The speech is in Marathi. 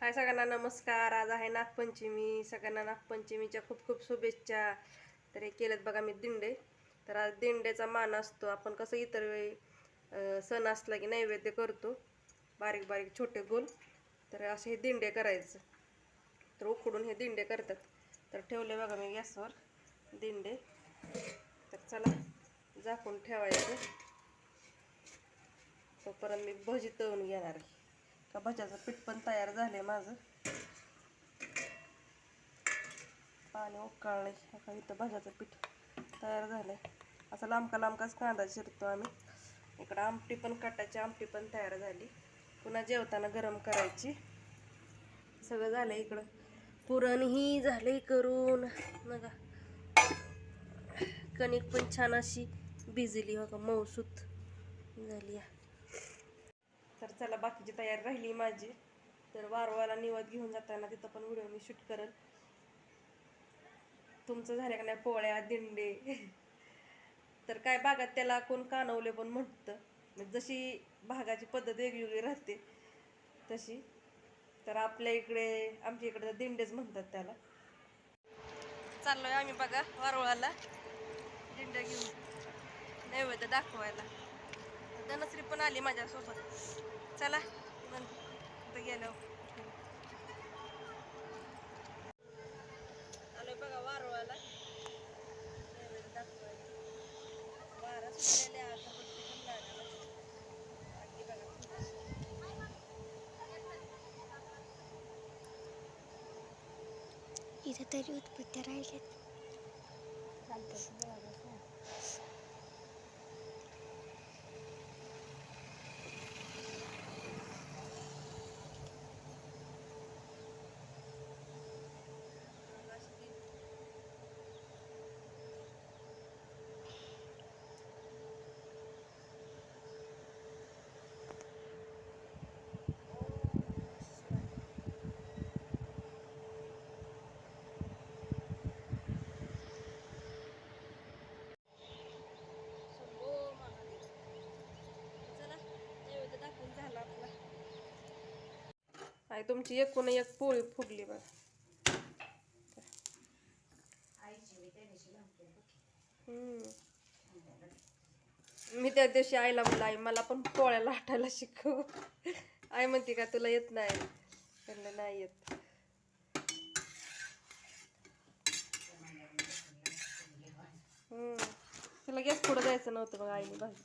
हाय सगळ्यांना नमस्कार. आज आहे नागपंचमी. सगळ्यांना नागपंचमीच्या खूप खूप शुभेच्छा. तर हे केलेत बघा मी दिंडे. तर आज दिंड्याचा मान असतो. आपण कसं इतर वेळी सण असला की नैवेद्य करतो. बारीक बारीक छोटे गोल. तर असे हे दिंडे करायचं. तर उकडून हे दिंडे करतात. तर ठेवले बघा मी गॅसवर दिंडे. तर चला झाकून ठेवायचं. तोपर्यंत मी भजी तळून घेणार आहे. का भज्याचं पीठ पण तयार झालं आहे माझं. पाणी उकळलंय. का इथं भज्याचं पीठ तयार झालं आहे असा लांबका लांबकाच कांदा चिरतो आम्ही. इकडं आमटी पण काटायची आमटी पण तयार झाली. पुन्हा जेवताना गरम करायची. सगळं झालं इकडं. पुरण ही झालंय करून. नका कणिक पण छान अशी भिजली. बघा मौसूत मऊसूत झाली. आहे. तर चला बाकीची तयारी राहिली माझी. तर वारवाला निवद घेऊन जाताना तिथं पण व्हिडिओ मी शूट करेल. तुमचं झालं का नाही? पोळ्या दिंडे. तर काय भागात त्याला कोण कानवले पण म्हणतं. जशी भागाची पद्धत वेगवेगळी राहते तशी. तर आपल्या इकडे आमच्या इकडे तर दिंडेच म्हणतात त्याला. चाललोय आम्ही बघा वारवळाला दिंड्या घेऊन. नैवेद्य दाखवायला. धनश्री पण आली माझ्यासोबत. चला मग आता गेलो आलो बघा वारवाला नैवेद्य वारा आता पण बघा. इथं तरी उत्पत्ती राहिल्यात. आहे. तुमची एकूण एक पोळी फुगली बघा. हम्म. मी त्या दिवशी आईला म्हणलं आई मला पण पोळ्या लाटायला शिकव. आई म्हणते का तुला येत नाही? म्हणलं नाही येत. हम्म. तिला गॅस पुढं जायचं नव्हतं मग आईने भाजी